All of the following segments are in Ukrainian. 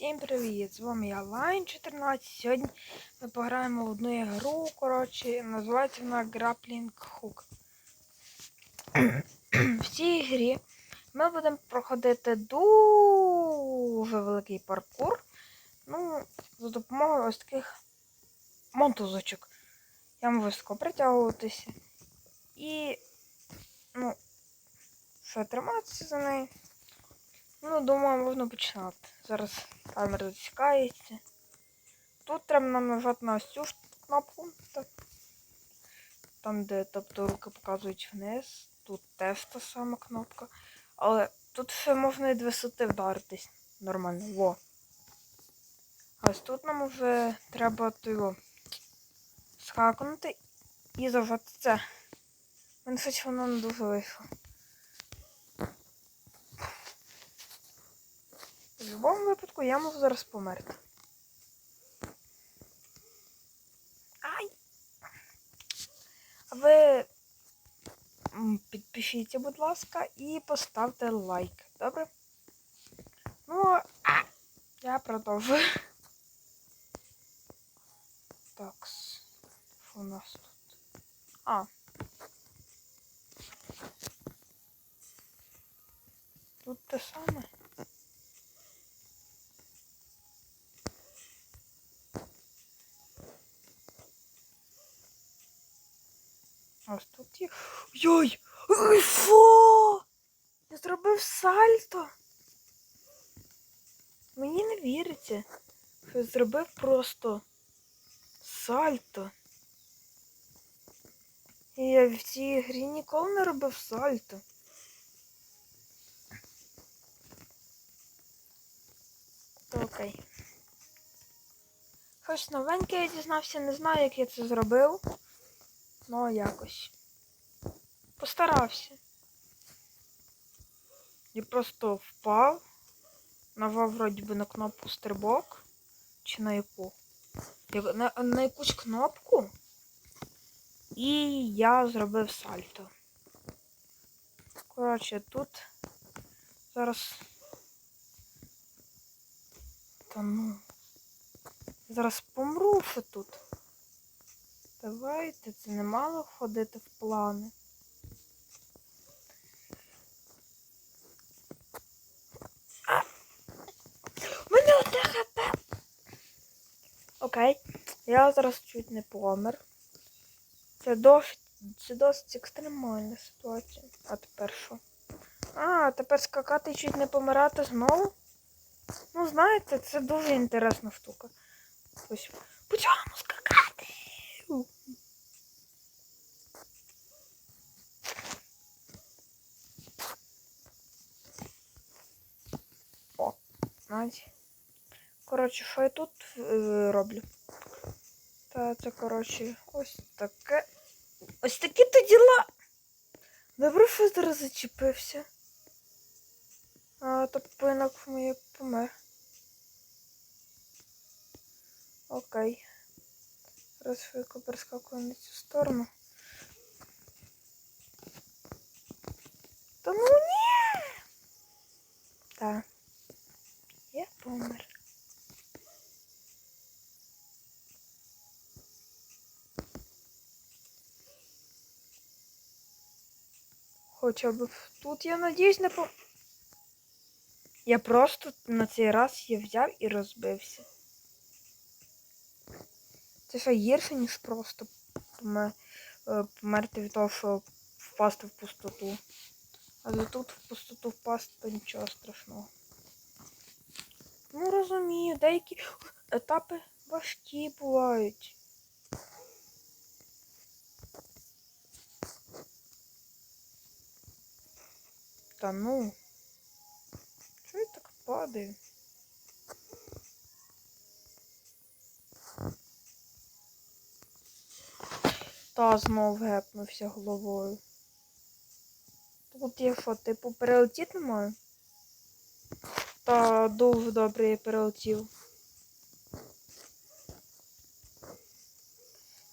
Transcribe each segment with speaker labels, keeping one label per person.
Speaker 1: Всім привіт! З вами я Лайн 14. Сьогодні ми пограємо в одну ігру. Коротше, називається вона Grappling Hook. В цій грі ми будемо проходити дуже великий паркур. Ну, за допомогою ось таких мотузочок. Я можу високо притягуватися. І, ну, що триматися за неї. Ну, думаю, можна починати. Зараз таймер засікається. Тут треба нажати на ось цю кнопку. Там, де тобто руки показують вниз. Тут теж та сама кнопка. Але тут ще можна і від висоти вдаритись нормально. Во. Ось тут нам вже треба його схакнути і зажати це. Мене щось воно не дуже вийшло. В будь-якому випадку я можу зараз померти. Ай! А ви підпишіться, будь ласка, і поставте лайк. Добре? Ну, а я продовжую. Так. Що у нас тут? А. Тут те саме. Ось. Йой! Ой, Фу! Я зробив сальто. Мені не віриться, що я зробив просто сальто. І я в цій грі ніколи не робив сальто. То окей. Щось новеньке я дізнався, не знаю, як я це зробив. Ну, якось. Постарався. Я просто впав. Нажав вроді би на кнопку стрибок. Чи на яку? На, на якусь кнопку. І я зробив сальто. Коротше, тут зараз. Та ну. Зараз помру тут. Давайте, це не мало входити в плани. У мене одне хп. Окей. Я зараз чуть не помер. Це досить, це досить екстремальна ситуація. А тепер що? А, тепер скакати і чуть не помирати знову? Ну, знаєте, це дуже інтересна штука. Ось, по чому скакати? О, знаєте. Коротше, що я тут е, роблю? Та це, коротше, ось таке. Ось такі то діла. Добре, що зараз зачепився. А, то поінак моє помер. Окей. Зараз швидко перескакую на цю сторону. Та ну ні! Так. Я помер. Хоча б тут, я надіюсь, не по. Я просто на цей раз я взяв і розбився. Це ще гірше, ніж просто е, померти від того, що впасти в пустоту. Але тут в пустоту впасти то нічого страшного. Ну розумію, деякі етапи важкі бувають. Та ну. Чого я так падаю? Та знов гепнувся головою. Тут я що, типу, перелетіти маю? Та дуже добре я перелетів.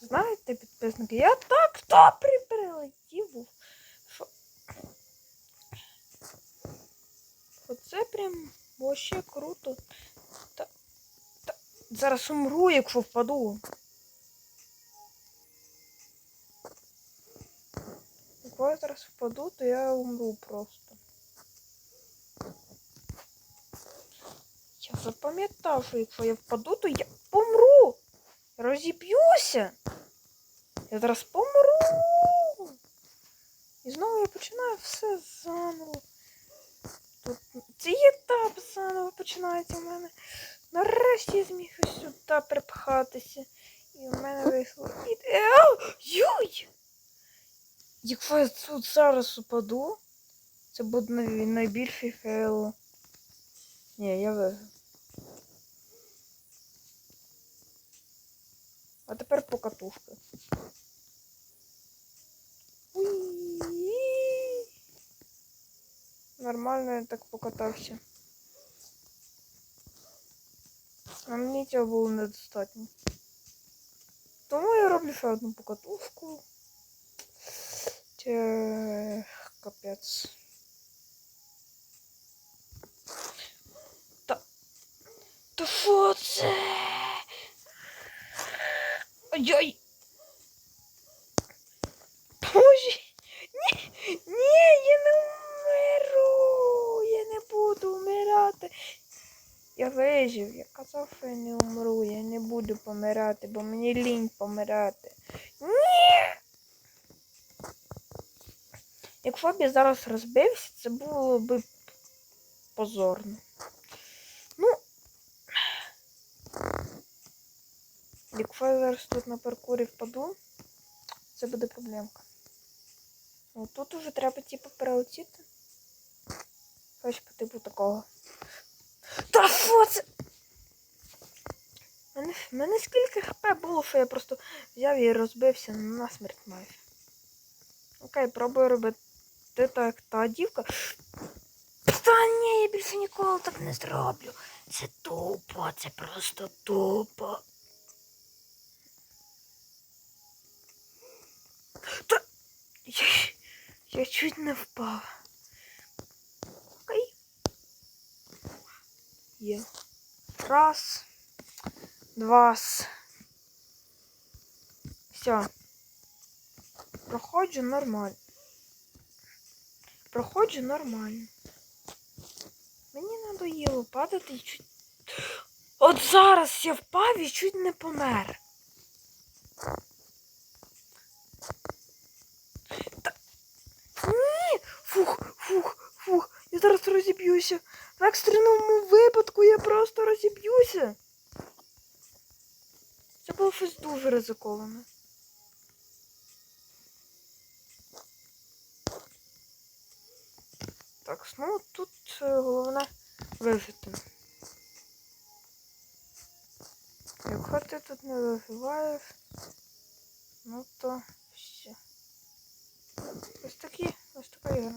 Speaker 1: Знаєте, підписники, я так добре перелетів був. Що? Оце прям вообще круто. Та зараз умру, якщо впаду. Якщо я зараз впаду, то я умру просто. Я запам'ятав, що якщо я впаду, то я помру. Розіб'юся. Я зараз помру. І знову я починаю все заново. Тут цей етап заново починається в мене. Нарешті я зміг ось сюди припхатися. І в мене вийшло. Юй! Якщо я тут зараз упаду, це буде найбільший фейл. Ні, я вижив. А тепер покатушка. Уї. Нормально я так покатався. А мені цього було недостатньо. Тому я роблю ще одну покатушку. Це капець. Та. Та що це? Ай-яй! Боже! Ні! Ні, я не вмиру! Я не буду вмирати. Я вижив, я казав, що я не умру, я не буду помирати, бо мені лінь помирати. Ні! Якщо б я зараз розбився, це було б позорно. Якщо тут на паркурі впаду, це буде проблемка. Ну тут уже треба типу перелетіти. Щось по типу такого. Та що це? Мене, мене скільки хп було, що я просто взяв і розбився на смерть майже. Окей, пробую робити так, як та дівка. Та ні, я більше ніколи так не зроблю. Це тупо, це просто тупо. Та я, я чуть не впав. Окей. Є. Раз. Два. Все. Проходжу нормально. Проходжу нормально. Мені надоїло падати і чуть. От зараз я впав і чуть не помер. Фух, фух, фух. Я зараз розіб'юся. В екстреному випадку я просто розіб'юся. Це було щось дуже ризиковане. Так, ну тут е, головне вижити. Якщо ти тут не виживаєш, ну то все. Ось такі, ось така ігра.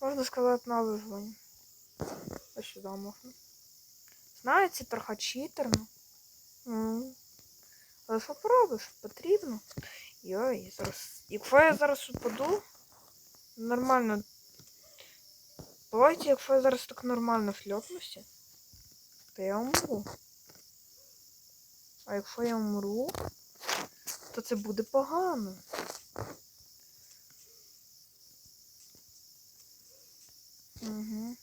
Speaker 1: Можна сказати на виживання. Ось сюди можна. Знаю, це трохи читерно. Ну. Але поробиш? Потрібно. Йой, зараз. Якщо я зараз упаду, нормально. Давайте, якщо я зараз так нормально шльопнуся, то я умру. А якщо я умру, то це буде погано. Угу.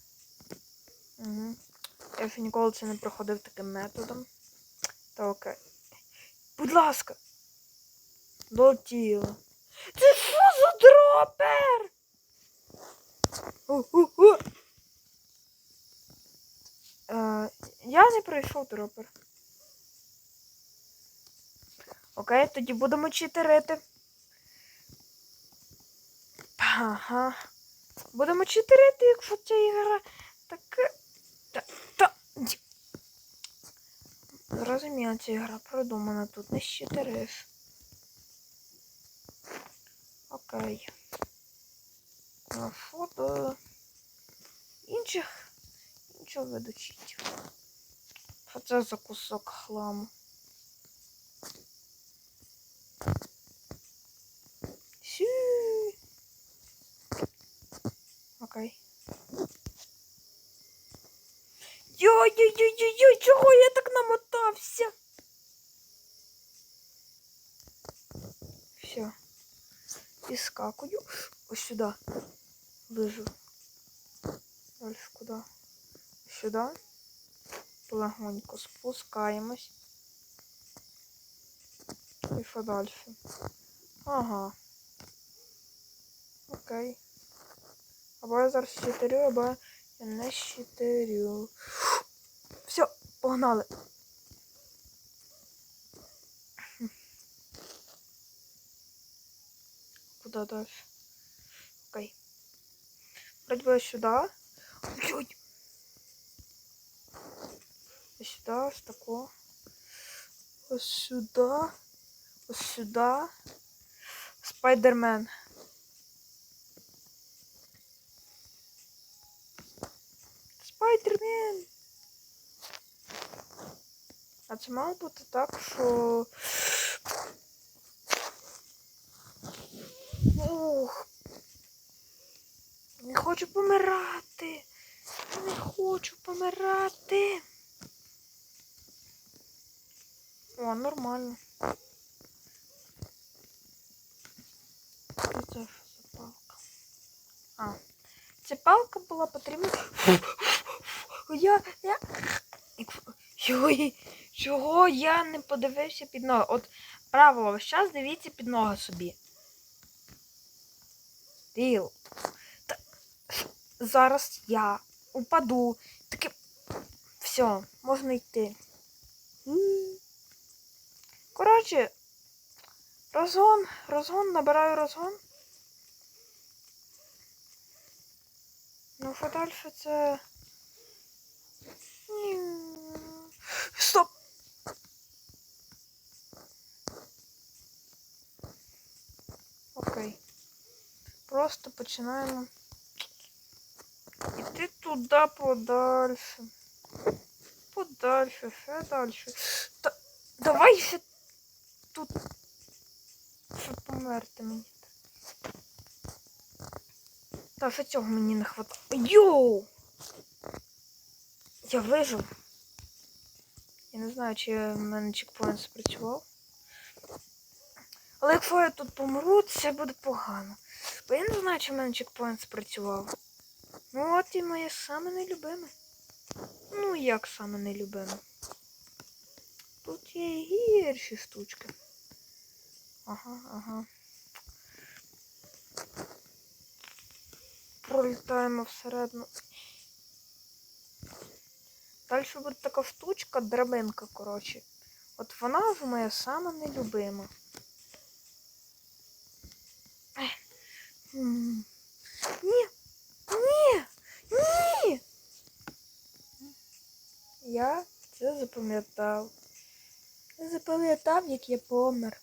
Speaker 1: Угу. Я ще ніколи це не проходив таким методом. Та окей. Будь ласка. Долетіло. Це що за дропер? Е, я не пройшов дропер. Окей, тоді будемо читерити. Ага. Будемо читерити, якщо ця ігра така. Та. та. Зрозуміло, ця ігра продумана тут не щитериш. Окей. А що до інших іншого? Що це за кусок хламу? Сю. Окей. Йой-йой-йой-йой, чого я так намотався? Все. І скакую. Ось сюди. Лежу. Далі куди? Сюди. Легонько спускаємось. І що далі? Ага. Окей. Або я зараз щитерю, або я не щитерю. Все, погнали. Куда дальше? Окей. Вроде. Ой. Ось сюди, ось тако. Ось сюди. Сюди. Спайдермен. Спайдермен. А це мало бути так, що. Ух. Не хочу помирати. Не хочу помирати. О, нормально. Це що за палка? А. Ця палка була потрібна. Я. я. Чого я не подивився під ноги? От правило, весь дивіться під ноги собі. Діл. Та... Зараз я упаду. Таке. Все, можна йти. Коротше, розгон, розгон, набираю розгон. Ну, що далі це. Ні. Стоп! Окей. Просто починаємо іти туди подальше. Подальше, ще дальше. Та давай ще тут. Щоб померти мені. Та що цього мені не хватає. Йоу! Я вижив. Я не знаю, чи в мене чекпоінт спрацював. Але якщо я тут помру, це буде погано. Бо я не знаю, чи в мене чекпоінт спрацював. Ну от і моє саме нелюбиме. Ну як саме нелюбиме? Тут є гірші штучки. Ага, ага. Пролітаємо всередину. Далі буде така штучка, драбинка, коротше. От вона вже моя сама нелюбима. Ні. Ні. Ні. Я це запам'ятав. Запам'ятав, як я помер.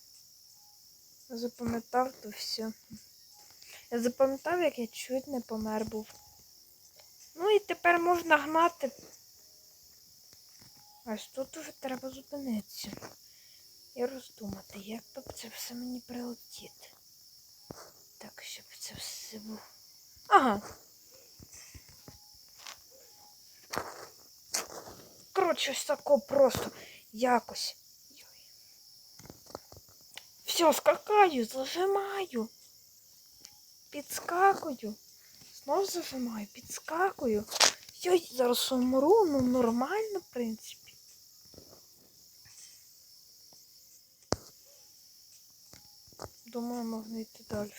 Speaker 1: Запам'ятав то все. Я запам'ятав, як я чуть не помер був. Ну і тепер можна гнати. Ось тут уже треба зупинитися. І роздумати, як би це все мені прилетіти. Так, щоб це все було. Ага. Коротше, ось тако просто якось. Все, скакаю, зажимаю. Підскакую. Знов зажимаю, підскакую. Йой, зараз умру, ну нормально, в принципі. Думаю, можна йти далі.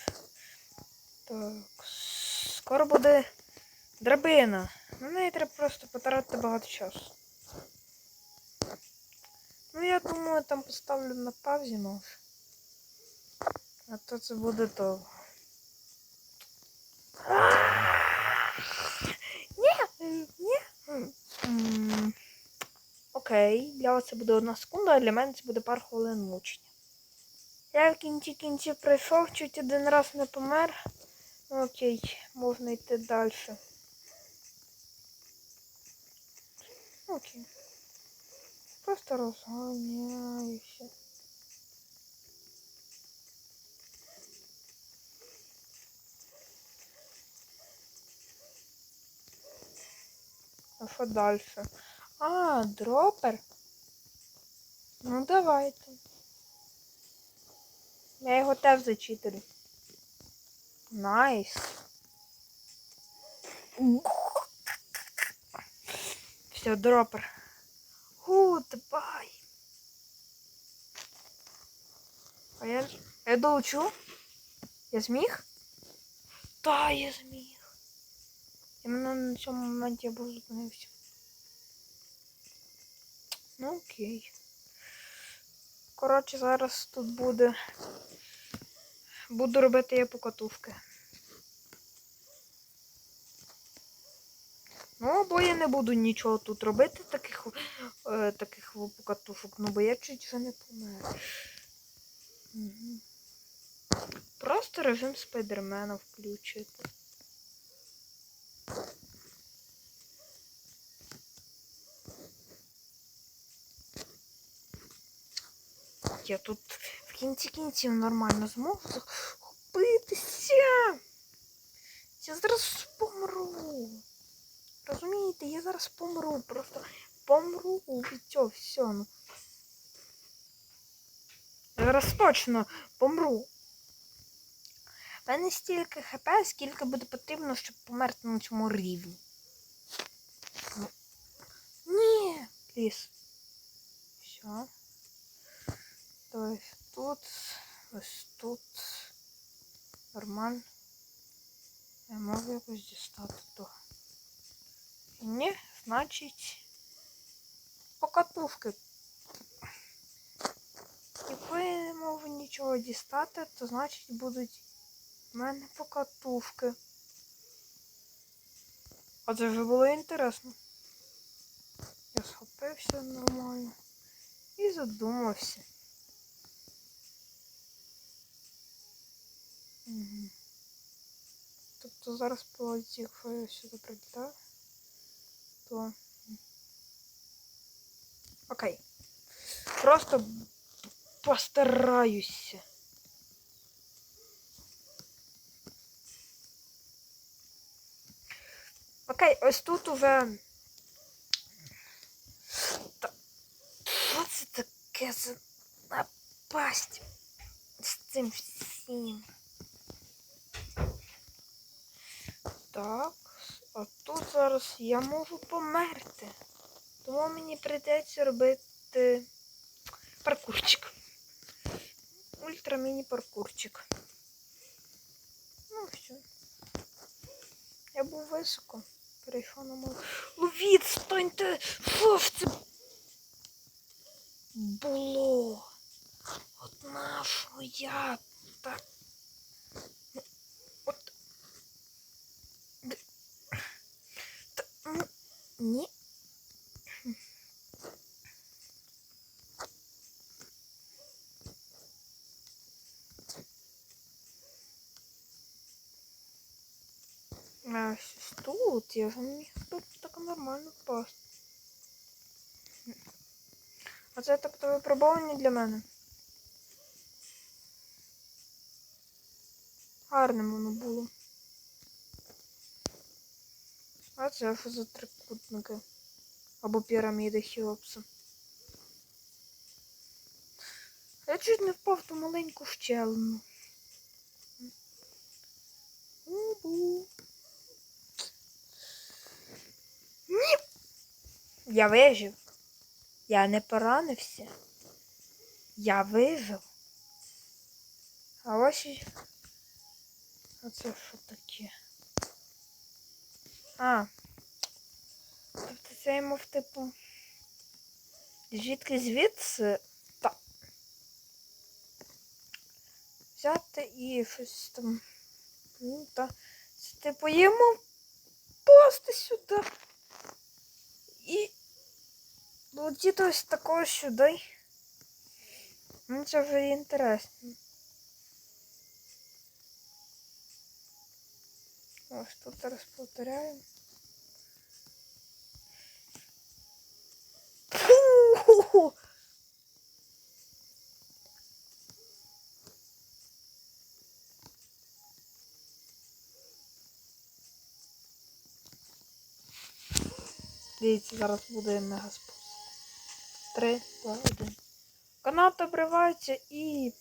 Speaker 1: Так, скоро буде драбина. На неї треба просто потратити багато часу. Ну, я думаю, там поставлю на паузі може. А то це буде довго. Ні, ні. Окей, для вас це буде одна секунда, а для мене це буде пару хвилин мучення. Я в кінці кінців пройшов, чуть один раз не помер. Ну, окей, можна йти далі. Окей. Просто розганяюся. А що далі. А, дропер. Ну давайте. Я його теж зачитаю. Найс. Все, дропер. Гудбай. А я, я доучу? Я зміг? Та, я зміг. Іменно на цьому моменті я був зупинився. Ну окей. Коротше, зараз тут буде. Буду робити я покатушки. Ну, або я не буду нічого тут робити, таких, е, таких покатушок, ну бо я чуть вже не помер. Угу. Просто режим спайдермена включити. Я тут в кінці кінців нормально зможу захопитися. Я зараз помру. Розумієте, я зараз помру. Просто помру від цього всього. Ну. Зараз точно помру. У мене стільки хп, скільки буде потрібно, щоб померти на цьому рівні. Ні, ліс. Все. Ось тут, ось тут. Нормально. Я можу якось дістати то. Ні, значить покатушки. Якщо я не можу нічого дістати, то значить будуть в мене покатушки. А це вже було інтересно. Я схопився нормально і задумався. Угу. Тобто зараз по цих я сюди прилітаю, то окей. Просто постараюся. Окей, ось тут уже. Що це таке за напасть з цим всім? Так, а тут зараз я можу померти. Тому мені прийдеться робити паркурчик. Ультра міні паркурчик. Ну все. Я був високо. Перейшов на мою. Ловіть, станьте! Що ж це було? От нащо я так. Ну, От. Д- Та, ну, Ні. А щось тут я ж не тут так нормально впасти. А це тобто випробування для мене. Гарним воно було. А це що за трикутники? Або піраміди Хіопса. Я чуть не впав ту маленьку щелину. Убу. Ні. Я вижив. Я не поранився. Я вижив. А ось. А це що таке? А. Тобто це йому в типу. Звідки звідси та. Взяти і щось там. Ну, та. Це типу йому просто сюди. Вот ось такого сюда. Ну, це вже интересно? Ось тут зараз повторяємо. Фу! Дивіться, зараз буде мегаспорт. 3, 2, 1. Канат обривається і.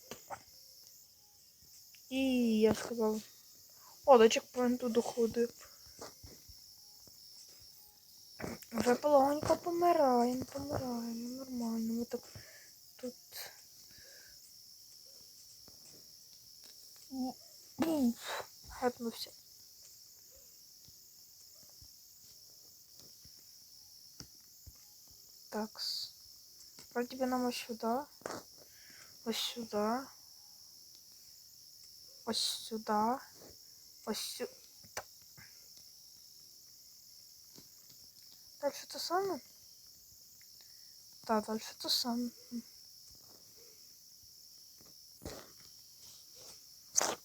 Speaker 1: І я сказав. О, до чекпоінту доходив. Вже полонько помираємо, помираємо, нормально. Ми так тут. Гепнувся. Такс. Вроде бы нам ось сюда. Ось сюда. Ось сюда. Ось сюда. Дальше то саме? Так, дальше то саме.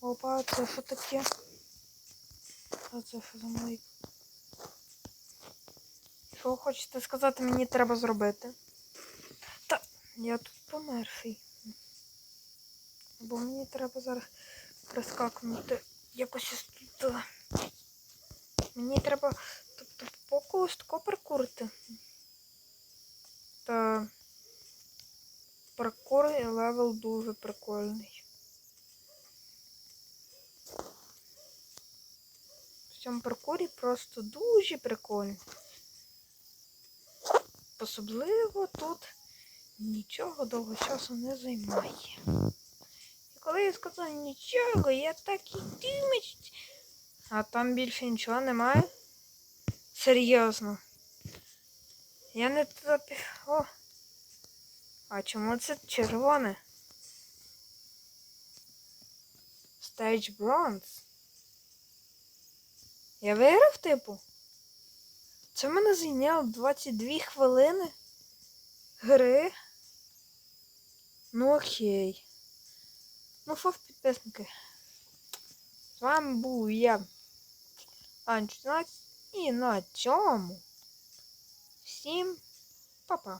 Speaker 1: Опа, це що таке? А це що за мої? Що хочете сказати, мені треба зробити? Я тут померший. Бо мені треба зараз прискакнути якось із тут. Мені треба тобто по когось тако прикурити. Та паркур і левел дуже прикольний. В цьому паркурі просто дуже прикольно. Особливо тут нічого довго часу не займає. І коли я сказав нічого, я так і думаю. А там більше нічого немає. Серйозно. Я не туди. О. А чому це червоне? Stage Bronze. Я виграв, типу? Це мене зайняло 22 хвилини гри. Ну окей. Ну що, підписники? З вами був я. Анчунак. І на цьому. Всім па-па.